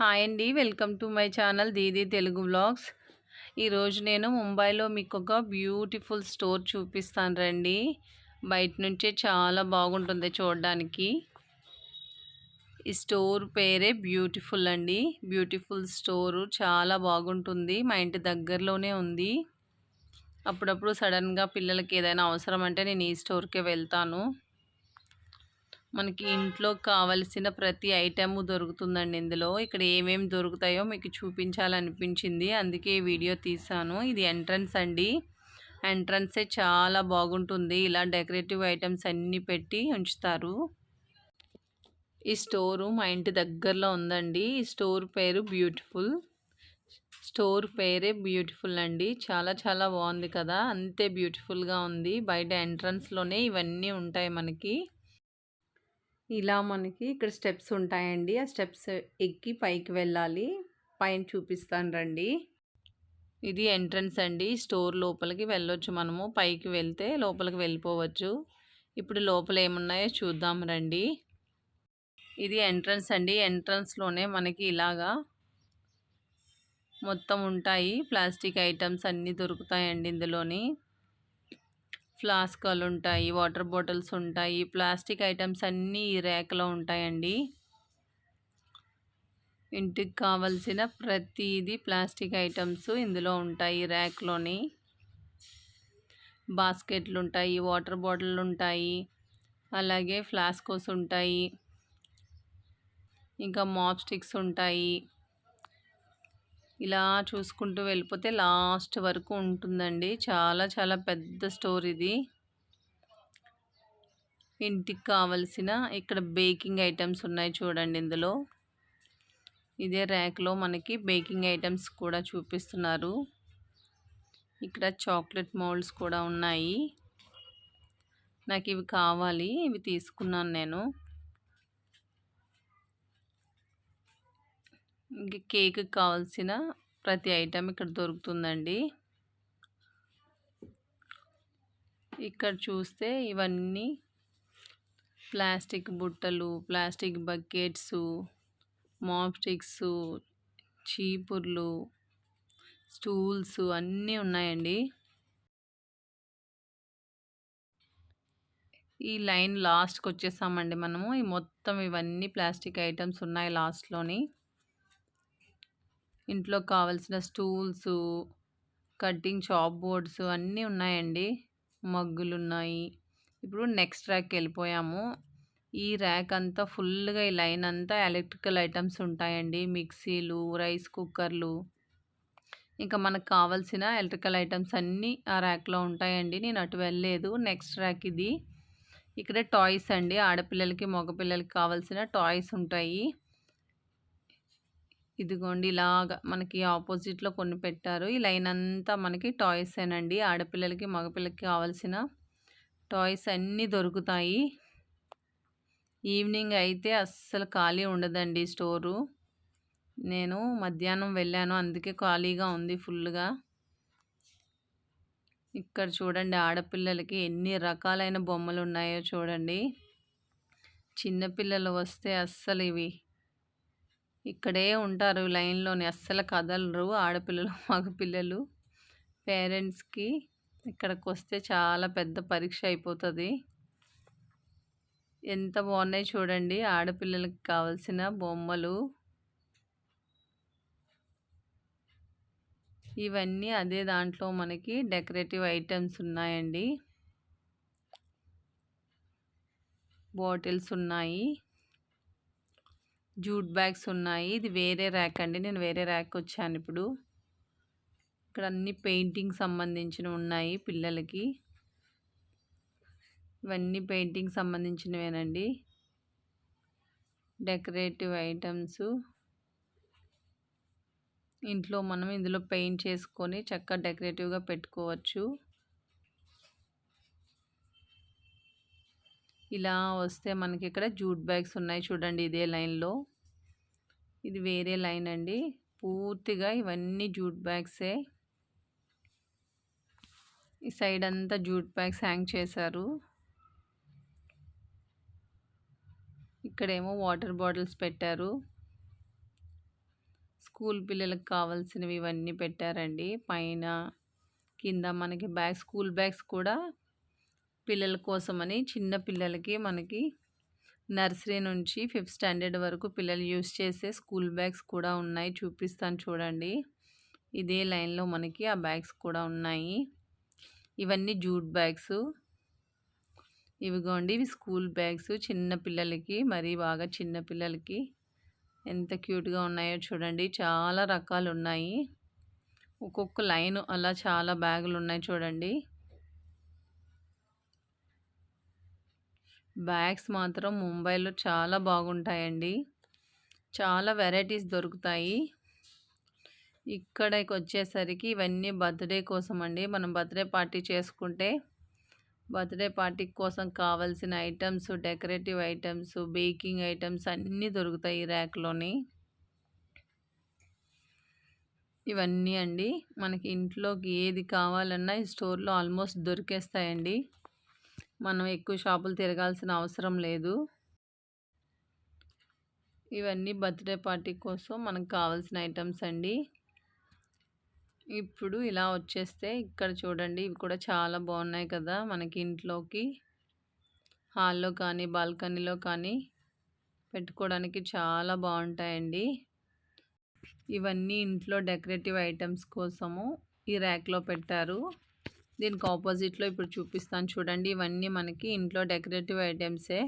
Hi అండి. Welcome to my channel Didi Telugu vlogs. ఈరోజు నేను ముంబైలో మీకు ఒక బ్యూటిఫుల్ స్టోర్ చూపిస్తాను రండి. బయట నుంచే చాలా బాగుంటుంది చూడడానికి. ఈ స్టోర్ పేరే బ్యూటిఫుల్ అండి. బ్యూటిఫుల్ స్టోరు చాలా బాగుంటుంది. మా ఇంటి దగ్గరలోనే ఉంది. అప్పుడప్పుడు సడన్గా పిల్లలకి ఏదైనా అవసరం అంటే నేను ఈ స్టోర్కే వెళ్తాను. మనకి ఇంట్లో కావలసిన ప్రతి ఐటెము దొరుకుతుందండి ఇందులో. ఇక్కడ ఏమేమి దొరుకుతాయో మీకు చూపించాలనిపించింది. అందుకే ఈ వీడియో తీసాను. ఇది ఎంట్రన్స్ అండి. ఎంట్రన్సే చాలా బాగుంటుంది. ఇలా డెకరేటివ్ ఐటమ్స్ అన్నీ పెట్టి ఉంచుతారు. ఈ స్టోరు మా ఇంటి దగ్గరలో ఉందండి. ఈ స్టోర్ పేరు బ్యూటిఫుల్. స్టోర్ పేరే బ్యూటిఫుల్ అండి. చాలా చాలా బాగుంది కదా. అంతే బ్యూటిఫుల్గా ఉంది. బయట ఎంట్రన్స్లోనే ఇవన్నీ ఉంటాయి మనకి. ఇలా మనకి ఇక్కడ స్టెప్స్ ఉంటాయండి. ఆ స్టెప్స్ ఎక్కి పైకి వెళ్ళాలి. పైన చూపిస్తాను రండి. ఇది ఎంట్రన్స్ అండి. స్టోర్ లోపలికి వెళ్ళొచ్చు మనము. పైకి వెళ్తే లోపలికి వెళ్ళిపోవచ్చు. ఇప్పుడు లోపల ఏమున్నాయో చూద్దాం రండి. ఇది ఎంట్రన్స్ అండి. ఎంట్రన్స్లోనే మనకి ఇలాగా మొత్తం ఉంటాయి. ప్లాస్టిక్ ఐటమ్స్ అన్నీ దొరుకుతాయండి ఇందులోని. ఫ్లాస్కాలు ఉంటాయి వాటర్ బాటిల్స్ ఉంటాయి ప్లాస్టిక్ ఐటమ్స్ అన్నీ ఈ ర్యాక్లో ఉంటాయండి. ఇంటికి కావలసిన ప్రతిదీ ప్లాస్టిక్ ఐటమ్స్ ఇందులో ఉంటాయి ర్యాక్లోని బాస్కెట్లు ఉంటాయి వాటర్ బాటిల్ ఉంటాయి అలాగే ఫ్లాస్కోస్ ఉంటాయి ఇంకా మాప్ స్టిక్స్ ఉంటాయి ఇలా చూసుకుంటూ వెళ్ళిపోతే లాస్ట్ వరకు ఉంటుందండి. చాలా చాలా పెద్ద స్టోర్ ఇది. ఇంటికి కావలసిన ఇక్కడ బేకింగ్ ఐటమ్స్ ఉన్నాయి చూడండి ఇందులో. ఇదే ర్యాక్లో మనకి బేకింగ్ ఐటమ్స్ కూడా చూపిస్తున్నారు. ఇక్కడ చాక్లెట్ మౌల్డ్స్ కూడా ఉన్నాయి. నాకు ఇవి కావాలి ఇవి తీసుకున్నాను నేను. కేక్ కావాల్సిన ప్రతి ఐటెం ఇక్కడ దొరుకుతుందండి. ఇక్కడ చూస్తే ఇవన్నీ ప్లాస్టిక్ బుట్టలు ప్లాస్టిక్ బకెట్స్ మాప్స్టిక్స్ చీపుర్లు స్టూల్స్ అన్నీ ఉన్నాయండి. ఈ లైన్ లాస్ట్కి వచ్చేసామండి మనము. ఈ మొత్తం ఇవన్నీ ప్లాస్టిక్ ఐటమ్స్ ఉన్నాయి లాస్ట్లోని. ఇంట్లో కావాల్సిన స్టూల్స్ కటింగ్ చాప్ బోర్డ్స్ అన్నీ ఉన్నాయండి. మగ్గులు ఉన్నాయి ఇప్పుడు నెక్స్ట్ ర్యాక్ వెళ్ళిపోయాము. ఈ ర్యాక్ అంతా ఫుల్గా ఈ లైన్ అంతా ఎలక్ట్రికల్ ఐటమ్స్ ఉంటాయండి. మిక్సీలు రైస్ కుక్కర్లు. ఇంకా మనకు కావాల్సిన ఎలక్ట్రికల్ ఐటమ్స్ అన్నీ ఆ ర్యాక్లో ఉంటాయండి. నేను అటు వెళ్ళలేదు. నెక్స్ట్ ర్యాక్ ఇది. ఇక్కడ టాయ్స్ అండి. ఆడపిల్లలకి మగపిల్లలకి కావాల్సిన టాయ్స్ ఉంటాయి. ఇదిగోండి ఇలాగా మనకి ఆపోజిట్లో కొన్ని పెట్టారు. ఈ లైన్ అంతా మనకి టాయ్స్ ఏనండి. ఆడపిల్లలకి మగపిల్లలకి కావాల్సిన టాయ్స్ అన్నీ దొరుకుతాయి. ఈవినింగ్ అయితే అస్సలు ఖాళీ ఉండదండి స్టోరు. నేను మధ్యాహ్నం వెళ్ళాను. అందుకే ఖాళీగా ఉంది ఫుల్గా. ఇక్కడ చూడండి ఆడపిల్లలకి ఎన్ని రకాలైన బొమ్మలు ఉన్నాయో చూడండి చిన్నపిల్లలు వస్తే అస్సలు ఇవి ఇక్కడే ఉంటారు లైన్లోని. అస్సలు కదలరు ఆడపిల్లలు మగపిల్లలు పేరెంట్స్కి ఇక్కడికి వస్తే చాలా పెద్ద పరీక్ష అయిపోతుంది. ఎంత బాగున్నాయి చూడండి. ఆడపిల్లలకి కావాల్సిన బొమ్మలు. ఇవన్నీ అదే దాంట్లో మనకి డెకరేటివ్ ఐటమ్స్ ఉన్నాయండి. బాటిల్స్ ఉన్నాయి. జూట్ బ్యాగ్స్ ఉన్నాయి. ఇది వేరే ర్యాక్ అండి. నేను వేరే ర్యాక్ వచ్చాను ఇప్పుడు. ఇక్కడ అన్ని పెయింటింగ్ సంబంధించినవి ఉన్నాయి పిల్లలకి. ఇవన్నీ పెయింటింగ్ సంబంధించినవేనండి. Decorative items. ఇంట్లో మనం ఇందులో పెయింట్ చేసుకొని చక్కగా డెకరేటివ్గా పెట్టుకోవచ్చు. ఇలా వస్తే మనకి ఇక్కడ జూట్ బ్యాగ్స్ ఉన్నాయి చూడండి ఇదే లైన్లో. ఇది వేరే లైన్ అండి. పూర్తిగా ఇవన్నీ జూట్ బ్యాగ్సే. ఈ సైడ్ అంతా జూట్ బ్యాగ్స్ హ్యాంగ్ చేశారు. ఇక్కడేమో వాటర్ బాటిల్స్ పెట్టారు. స్కూల్ పిల్లలకు కావాల్సినవి ఇవన్నీ పెట్టారండి. పైన కింద మనకి బ్యాగ్ స్కూల్ బ్యాగ్స్ కూడా పిల్లల కోసమని చిన్న పిల్లలకి మనకి నర్సరీ నుంచి ఫిఫ్త్ స్టాండర్డ్ వరకు పిల్లలు యూస్ చేసే స్కూల్ బ్యాగ్స్ కూడా ఉన్నాయి. చూపిస్తాను చూడండి. ఇదే లైన్లో మనకి ఆ బ్యాగ్స్ కూడా ఉన్నాయి. ఇవన్నీ జూట్ బ్యాగ్స్. ఇవిగోండి ఇవి స్కూల్ బ్యాగ్స్. చిన్న పిల్లలకి మరీ బాగా చిన్న పిల్లలకి ఎంత క్యూట్గా ఉన్నాయో చూడండి. చాలా రకాలు ఉన్నాయి ఒక్కొక్క లైన్ అలా చాలా బ్యాగులు ఉన్నాయి చూడండి. బ్యాగ్స్ మాత్రం ముంబైలో చాలా బాగుంటాయండి. చాలా వెరైటీస్ దొరుకుతాయి. ఇక్కడికి వచ్చేసరికి ఇవన్నీ బర్త్డే కోసం అండి మనం బర్త్డే పార్టీ చేసుకుంటే బర్త్డే పార్టీ కోసం కావాల్సిన items decorative items baking items అన్నీ దొరుకుతాయి ఈ ర్యాక్లోని. ఇవన్నీ అండి. మనకి ఇంట్లోకి ఏది కావాలన్నా ఈ స్టోర్లో ఆల్మోస్ట్ దొరికేస్తాయండి. మనం ఎక్కువ షాపులు తిరగాల్సిన అవసరం లేదు. ఇవన్నీ బర్త్డే పార్టీ కోసం మనకు కావాల్సిన ఐటమ్స్ అండి. ఇప్పుడు ఇలా వచ్చేస్తే ఇక్కడ చూడండి ఇవి కూడా చాలా బాగున్నాయి కదా మనకి ఇంట్లోకి. హాల్లో కానీ బాల్కనీలో కానీ పెట్టుకోవడానికి చాలా బాగుంటాయండి. ఇవన్నీ ఇంట్లో డెకరేటివ్ ఐటమ్స్ కోసము ఈ ర్యాక్లో పెట్టారు. దీనికి ఆపోజిట్లో ఇప్పుడు చూపిస్తాను చూడండి. ఇవన్నీ మనకి ఇంట్లో డెకరేటివ్ ఐటమ్సే.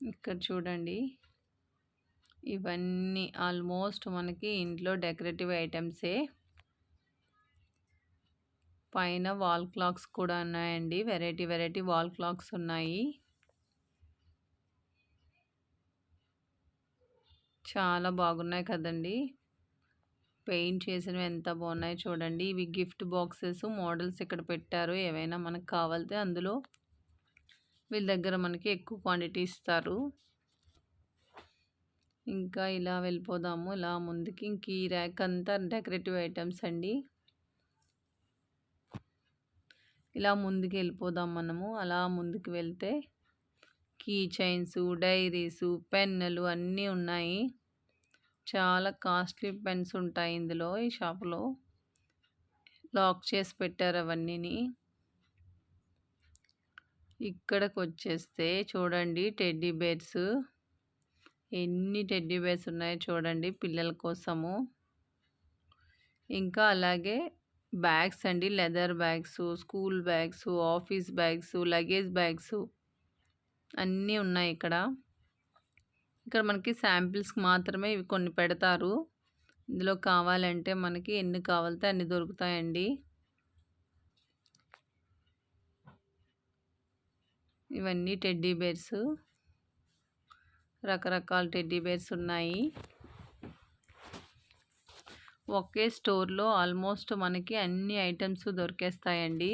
ఇక్కడ చూడండి. ఇవన్నీ ఆల్మోస్ట్ మనకి ఇంట్లో డెకరేటివ్ ఐటమ్సే. పైన వాల్ క్లాక్స్ కూడా ఉన్నాయండి. వెరైటీ వెరైటీ వాల్ క్లాక్స్ ఉన్నాయి. చాలా బాగున్నాయి కదండి. పెయింట్ చేసినవి ఎంత బాగున్నాయో చూడండి. ఇవి గిఫ్ట్ బాక్సెస్ మోడల్స్ ఇక్కడ పెట్టారు. ఏవైనా మనకు కావాలితే అందులో వీళ్ళ దగ్గర మనకి ఎక్కువ క్వాంటిటీ ఇస్తారు. ఇంకా ఇలా వెళ్ళిపోదాము. ఇలా ముందుకి ఇంక ఈ ర్యాక్ అంతా డెకరేటివ్ ఐటమ్స్ అండి. ఇలా ముందుకు వెళ్ళిపోదాం మనము. అలా ముందుకు వెళ్తే కీ చైన్స్ డైరీసు పెన్నులు అన్నీ ఉన్నాయి. చాలా కాస్ట్లీ పెన్స్ ఉంటాయి ఇందులో ఈ షాప్లో. లాక్ చేసి పెట్టారు అవన్నీని. ఇక్కడికి వచ్చేస్తే చూడండి టెడ్డీ బేర్స్. ఎన్ని టెడ్డీ బేర్స్ ఉన్నాయో చూడండి పిల్లల కోసము. ఇంకా అలాగే బ్యాగ్స్ అండి leather bags school bags office bags luggage bags అన్నీ ఉన్నాయి ఇక్కడ. ఇక్కడ మనకి శాంపిల్స్కి మాత్రమే ఇవి కొన్ని పెడతారు. ఇందులో కావాలంటే మనకి ఎన్ని కావాలితే అన్ని దొరుకుతాయండి. ఇవన్నీ టెడ్డీ బేర్స్. రకరకాల టెడ్డీ బేర్స్ ఉన్నాయి. ఒకే స్టోర్లో ఆల్మోస్ట్ మనకి అన్ని ఐటమ్స్ దొరికేస్తాయండి.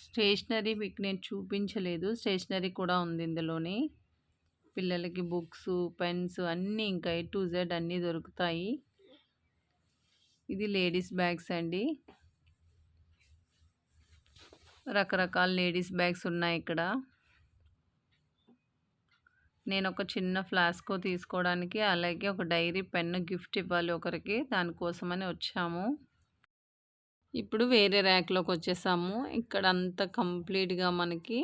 స్టేషనరీ మీకు నేను చూపించలేదు. స్టేషనరీ కూడా ఉంది ఇందులోని. పిల్లలకి బుక్స్ పెన్స్ అన్నీ ఇంకా ఏ టు జెడ్ అన్నీ దొరుకుతాయి. ఇది లేడీస్ బ్యాగ్స్ అండి. రకరకాల లేడీస్ బ్యాగ్స్ ఉన్నాయి ఇక్కడ. నేను ఒక చిన్న ఫ్లాస్కో తీసుకోవడానికి అలాగే ఒక డైరీ పెన్ను గిఫ్ట్ ఇవ్వాలి ఒకరికి దానికోసమని వచ్చాము. ఇప్పుడు వేరే ర్యాక్లోకి వచ్చేసాము. ఇక్కడ అంతా కంప్లీట్గా మనకి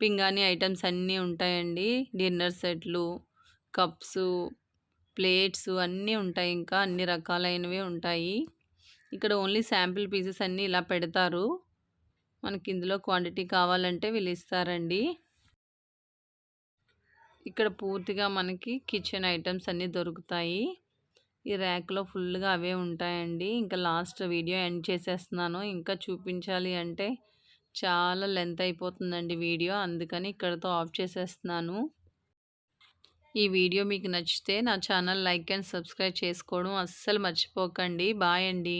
పింగాణి ఐటమ్స్ అన్నీ ఉంటాయండి. డిన్నర్ సెట్లు కప్స్ ప్లేట్స్ అన్నీ ఉంటాయి. ఇంకా అన్ని రకాలైనవి ఉంటాయి. ఇక్కడ ఓన్లీ శాంపిల్ పీసెస్ అన్నీ ఇలా పెడతారు. మనకి ఇందులో క్వాంటిటీ కావాలంటే వీళ్ళు ఇస్తారండి. ఇక్కడ పూర్తిగా మనకి కిచెన్ ఐటమ్స్ అన్నీ దొరుకుతాయి. ఈ ర్యాక్లో ఫుల్గా అవే ఉంటాయండి. ఇంకా లాస్ట్ వీడియో ఎండ్ చేసేస్తున్నాను. ఇంకా చూపించాలి అంటే చాలా లెంత్ అయిపోతుందండి వీడియో. అందుకని ఇక్కడతో ఆఫ్ చేసేస్తున్నాను. ఈ వీడియో మీకు నచ్చితే నా ఛానల్ లైక్ అండ్ సబ్స్క్రైబ్ చేసుకోవడం అస్సలు మర్చిపోకండి. బాయ్ అండి.